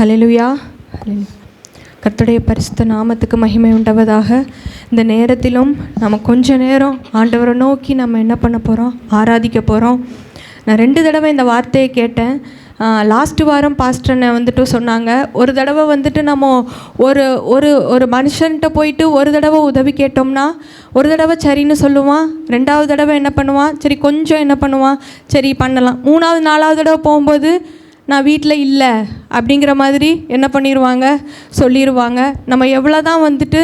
Hallelujah கர்த்தருடைய பரிசுத்த நாமத்துக்கு மகிமை உண்டவதாக. இந்த நேரத்திலும் நம்ம கொஞ்ச நேரம் ஆண்டவரை நோக்கி நம்ம என்ன பண்ண போகிறோம் ஆராதிக்க போகிறோம் நான் ரெண்டு தடவை இந்த வார்த்தையை கேட்டேன். லாஸ்ட் வாரம் பாஸ்டர்னை வந்துட்டு சொன்னாங்க. ஒரு தடவை வந்துட்டு நம்ம ஒரு ஒரு ஒரு மனுஷன்கிட்ட போயிட்டு ஒரு தடவை உதவி கேட்டோம்னா ஒரு தடவை சரின்னு சொல்லுவான். ரெண்டாவது தடவை என்ன பண்ணுவான்? சரி கொஞ்சம் என்ன பண்ணுவான்? சரி பண்ணலாம். மூணாவது நாலாவது தடவை போகும்போது நான் வீட்டில் இல்லை அப்படிங்கிற மாதிரி என்ன பண்ணிடுவாங்க சொல்லிடுவாங்க நம்ம எவ்வளோ தான் வந்துட்டு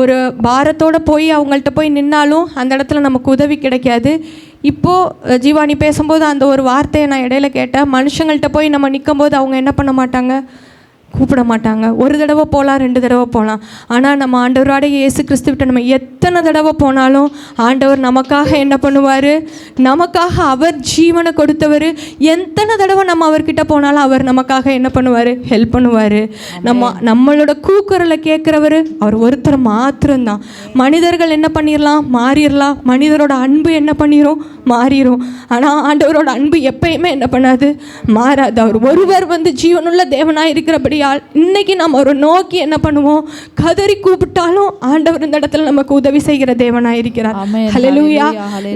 ஒரு பாரத்தோடு போய் அவங்கள்ட்ட போய் நின்னாலும் அந்த இடத்துல நமக்கு உதவி கிடைக்காது. இப்போது ஜீவானி பேசும்போது அந்த ஒரு வார்த்தையை நான் இடையில கேட்டேன். மனுஷங்கள்ட்ட போய் நம்ம நிற்கும்போது அவங்க என்ன பண்ண மாட்டாங்க? கூப்பிட மாட்டாங்க ஒரு தடவை போகலாம் ரெண்டு தடவை போகலாம் ஆனால் நம்ம ஆண்டவரோட இயேசு கிறிஸ்துவிட்ட நம்ம எத்தனை தடவை போனாலும் ஆண்டவர் நமக்காக என்ன பண்ணுவார்? நமக்காக அவர் ஜீவனை கொடுத்தவர். எத்தனை தடவை நம்ம அவர்கிட்ட போனாலும் அவர் நமக்காக என்ன பண்ணுவார்? ஹெல்ப் பண்ணுவார். நம்ம நம்மளோட கூக்குரலை கேட்குறவர் அவர் ஒருத்தர் மாத்திரம்தான். மனிதர்கள் என்ன பண்ணிடலாம் மாறிடலாம் மனிதரோட அன்பு என்ன பண்ணிடும் மாறிடும் ஆனால் ஆண்டவரோட அன்பு எப்பயுமே என்ன பண்ணாது? மாறாது. அவர் ஒருவர் வந்து ஜீவனுள்ள தேவனாக இருக்கிறபடியால் இன்னைக்கு நம்ம அவரை நோக்கி என்ன பண்ணுவோம்? கதறி கூப்பிட்டாலும் ஆண்டவர் இந்த இடத்துல நமக்கு உதவி செய்கிற தேவனாக இருக்கிறார். ஹalleluya,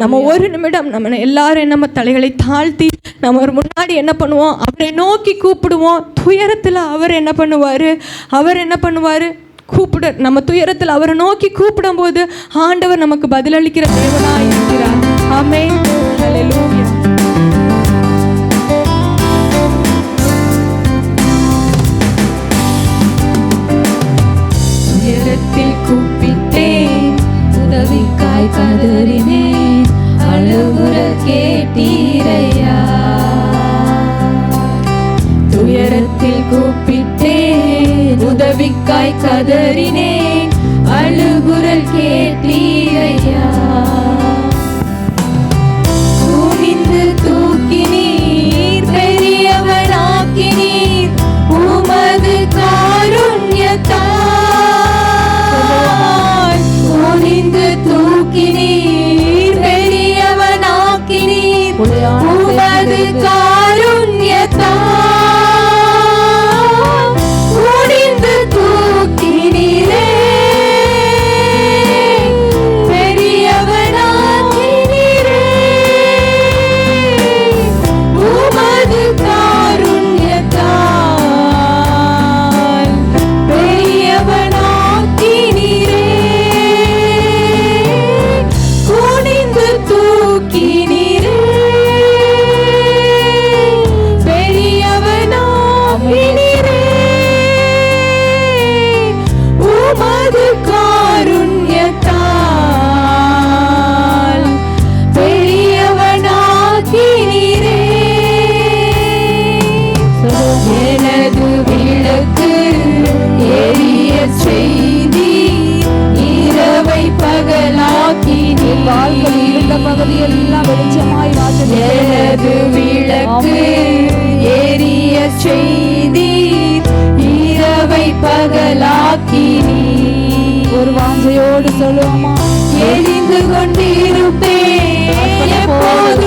நம்ம ஒரு நிமிடம் நம்ம எல்லாரும் நம்ம தலைகளை தாழ்த்தி நம்ம ஒரு முன்னாடி என்ன பண்ணுவோம்? அவரை நோக்கி கூப்பிடுவோம். துயரத்தில் அவர் என்ன பண்ணுவார்? அவர் என்ன பண்ணுவார்? கூப்பிட நம்ம துயரத்தில் அவரை நோக்கி கூப்பிடும்போது ஆண்டவர் நமக்கு பதிலளிக்கிற தேவனாய் இருக்கிறார். ஆமென். ஹalleluya பகலாக்கி ஒரு வாஞ்சையோடு சொல்லுவோமா எரிந்து கொண்டிருப்பேன். எப்போதும்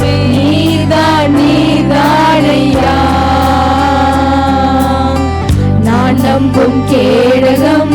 தெய்வம் கேடகமே. நீர்தான் நான் நம்பும் கேடகம்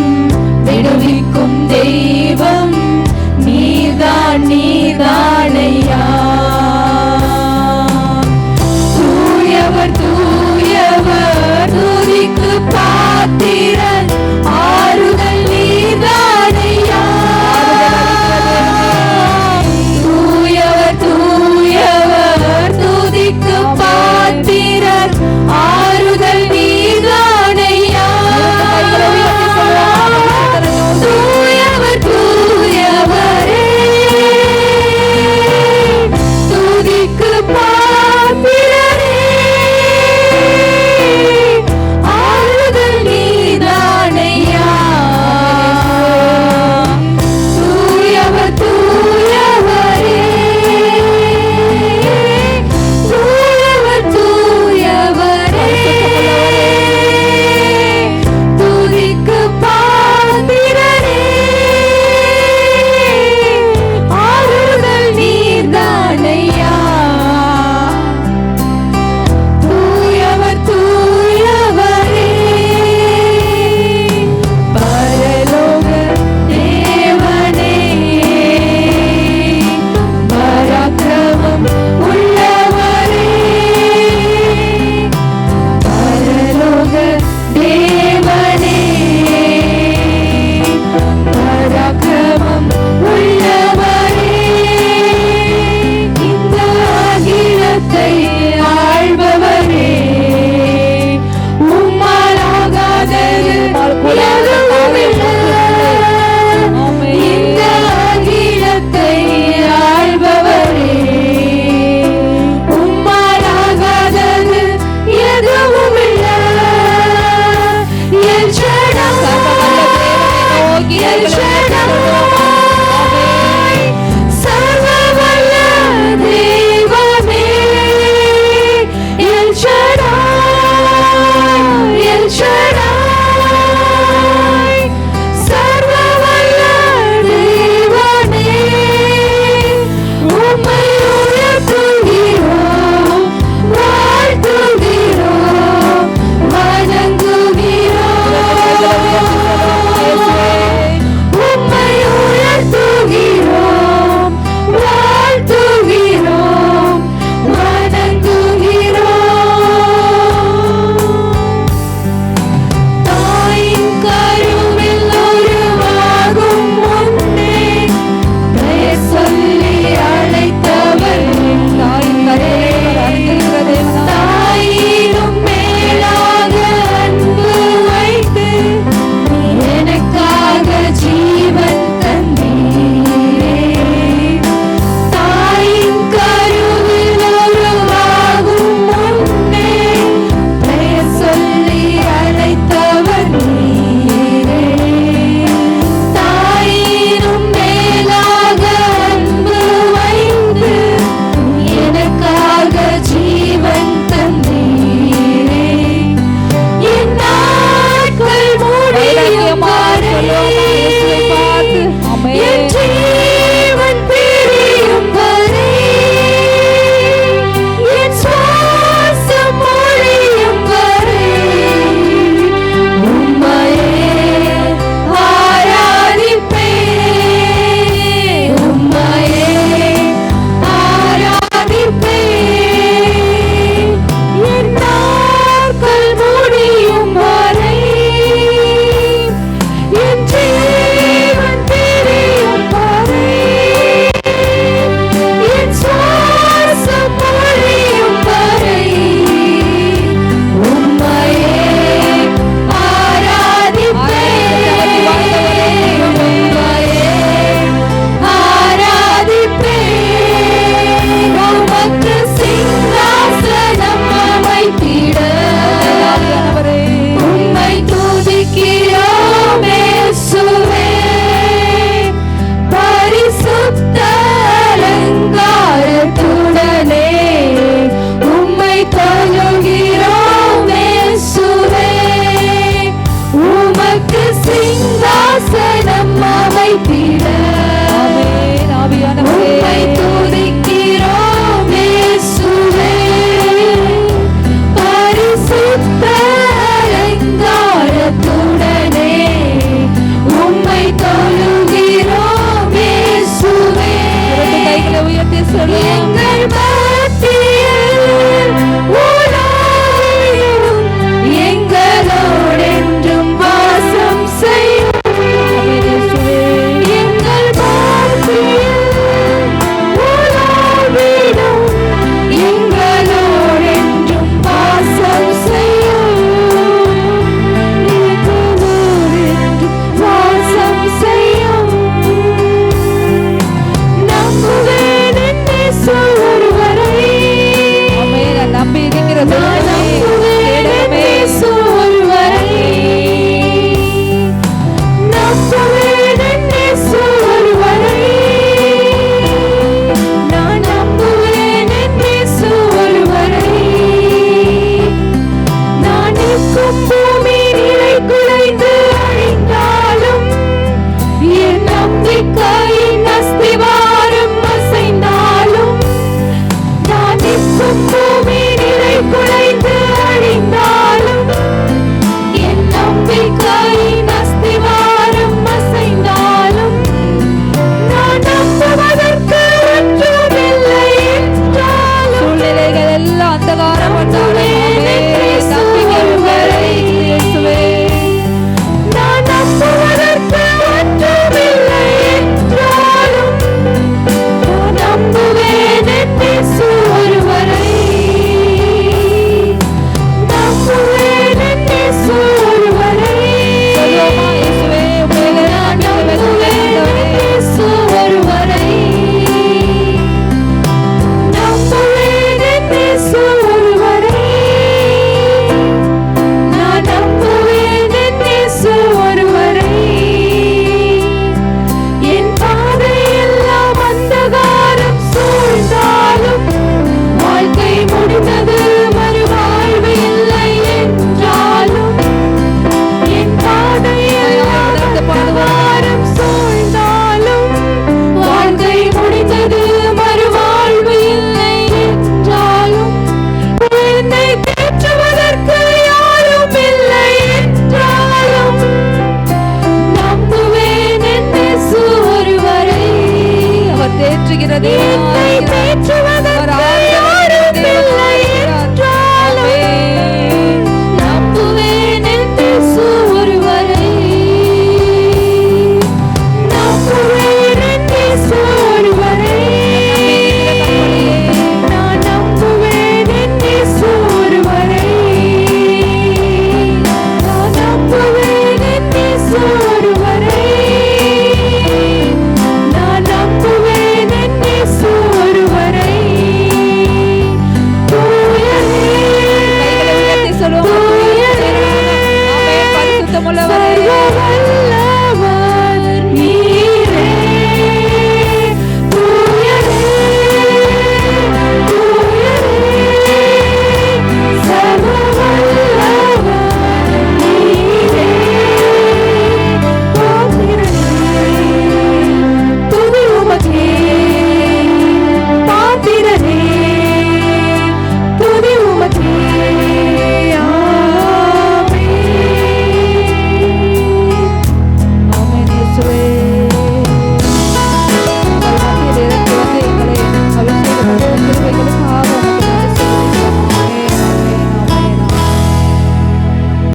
Yesu